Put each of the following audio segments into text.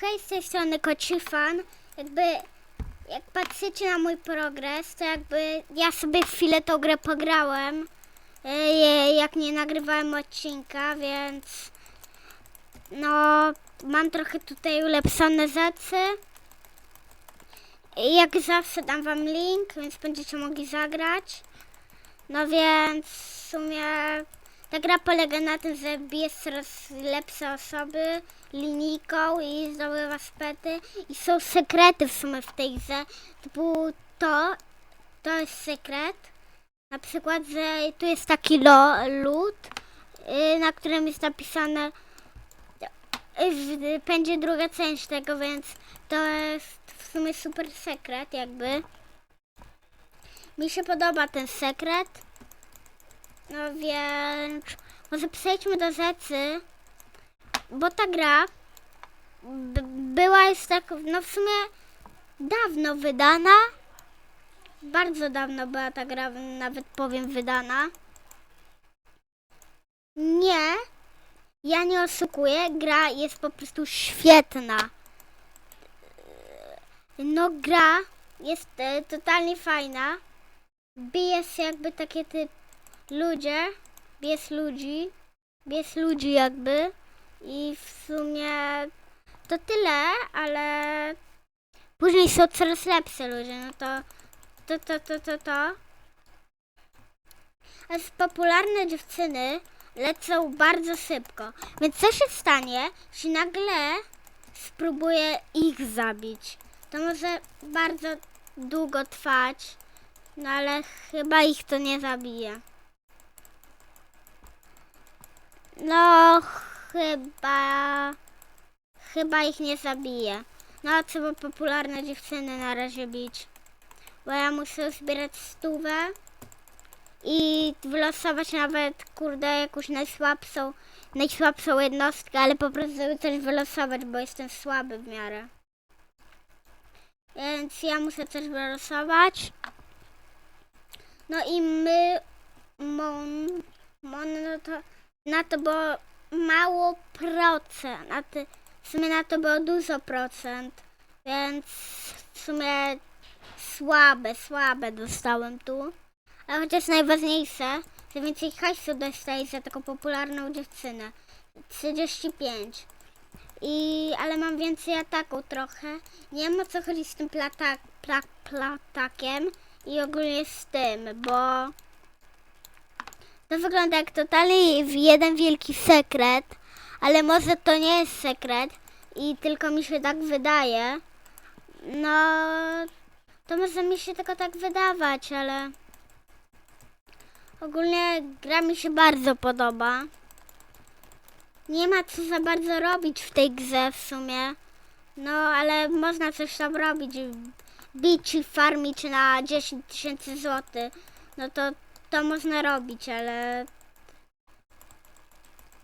Hej, z tej strony Kocifan. Jakby, jak patrzycie na mój progres, to jakby ja sobie chwilę tą grę pograłem, e, jak nie nagrywałem odcinka, więc no, mam trochę tutaj ulepszone rzeczy. Jak zawsze dam wam link, więc będziecie mogli zagrać. No więc w sumie ta gra polega na tym, że bijesz coraz lepsze osoby linijką i zdobywasz pety. I są sekrety w sumie w tej grze. Typu to, to jest sekret. Na przykład, że tu jest taki lo, lód, y, na którym jest napisane y, będzie druga część tego, więc to jest w sumie super sekret jakby. Mi się podoba ten sekret. No więc może przejdźmy do rzeczy, bo ta gra była już tak, no w sumie dawno wydana. Bardzo dawno była ta gra, nawet powiem, wydana. Nie, ja nie oszukuję, gra jest po prostu świetna. No gra jest e, totalnie fajna. Bije się jakby takie ty ludzie, bies ludzi, bies ludzi jakby i w sumie to tyle, ale później są coraz lepsze ludzie, no to to, to, to, to, to. A z popularne dziewczyny lecą bardzo szybko, więc co się stanie, jeśli nagle spróbuję ich zabić? To może bardzo długo trwać, no ale chyba ich to nie zabije. No, chyba. Chyba ich nie zabije. No, a trzeba popularne dziewczyny na razie bić. Bo ja muszę zbierać stówę i wylosować nawet, kurde, jakąś najsłabszą, najsłabszą jednostkę, ale po prostu coś wylosować, bo jestem słaby w miarę. Więc ja muszę coś wylosować. No i my, mon, mon, no to na to było mało procent, na ty, w sumie na to było dużo procent, więc w sumie słabe, słabe dostałem tu. Ale chociaż najważniejsze, że więcej hajsu dostaję za taką popularną dziewczynę. 35. I, ale mam więcej ataku trochę. Nie o co chodzi z tym plata, pla, platakiem i ogólnie z tym, bo to wygląda jak totalnie jeden wielki sekret, ale może to nie jest sekret i tylko mi się tak wydaje. No, to może mi się tylko tak wydawać, ale ogólnie gra mi się bardzo podoba. Nie ma co za bardzo robić w tej grze w sumie. No, ale można coś tam robić. Bić i farmić na 10 tysięcy złotych. No to to można robić, ale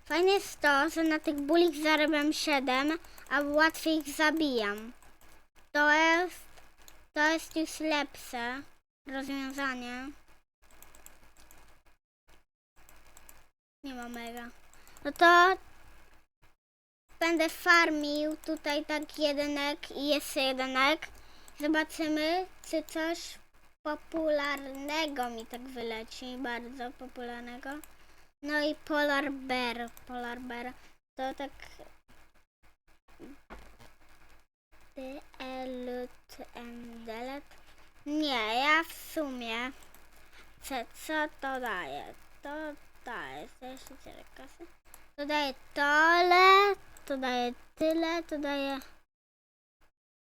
fajne jest to, że na tych bulich zarabiam 7, a łatwiej ich zabijam. To jest, to jest już lepsze rozwiązanie. Nie ma mega. No to będę farmił tutaj tak jedynek i jeszcze jedynek. Zobaczymy, czy coś popularnego mi tak wyleci, bardzo popularnego. No i Polar Bear, Polar Bear, to tak Delete and delete. Nie, ja w sumie co, co to daje? To daje, to jeszcze tyle kasy. To daje tole, to daje tyle, to daje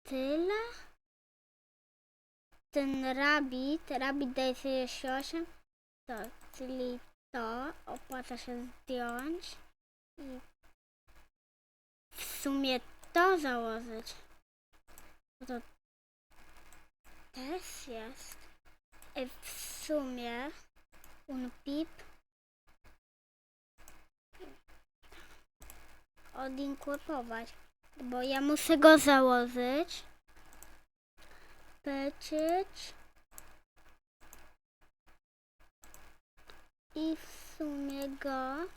tyle ten rabbit, rabbit daje 38, to, czyli to opłaca się zdjąć i w sumie to założyć. No to też jest. I w sumie unpip odinkorpować, bo ja muszę go założyć lecieć. I w sumie go.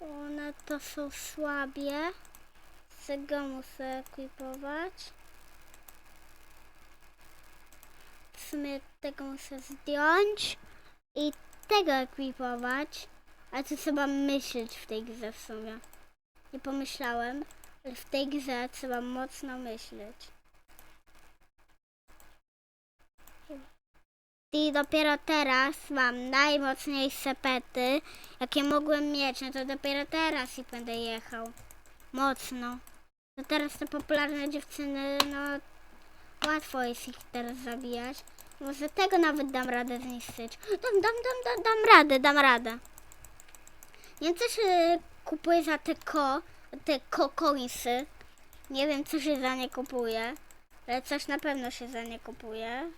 One to są słabie. Tego muszę ekwipować. W sumie tego muszę zdjąć i tego ekwipować. Ale to trzeba myśleć w tej grze w sumie. Nie pomyślałem, ale w tej grze trzeba mocno myśleć. I dopiero teraz mam najmocniejsze pety, jakie mogłem mieć. No to dopiero teraz i będę jechał. Mocno. No teraz te popularne dziewczyny, no łatwo jest ich teraz zabijać. Może tego nawet dam radę zniszczyć. Dam, dam, dam, dam, dam radę, dam radę. Nie co się kupuje za te ko, te ko coinsy. Nie wiem, co się za nie kupuje, ale coś na pewno się za nie kupuje.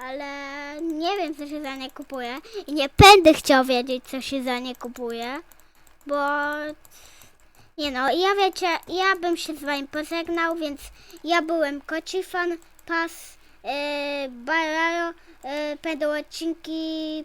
Ale nie wiem, co się za nie kupuje. I nie będę chciał wiedzieć, co się za nie kupuje, bo nie no, ja wiecie, ja bym się z wami pożegnał, więc ja byłem Kocifan, Pas, yy, Barajo, yy, będą odcinki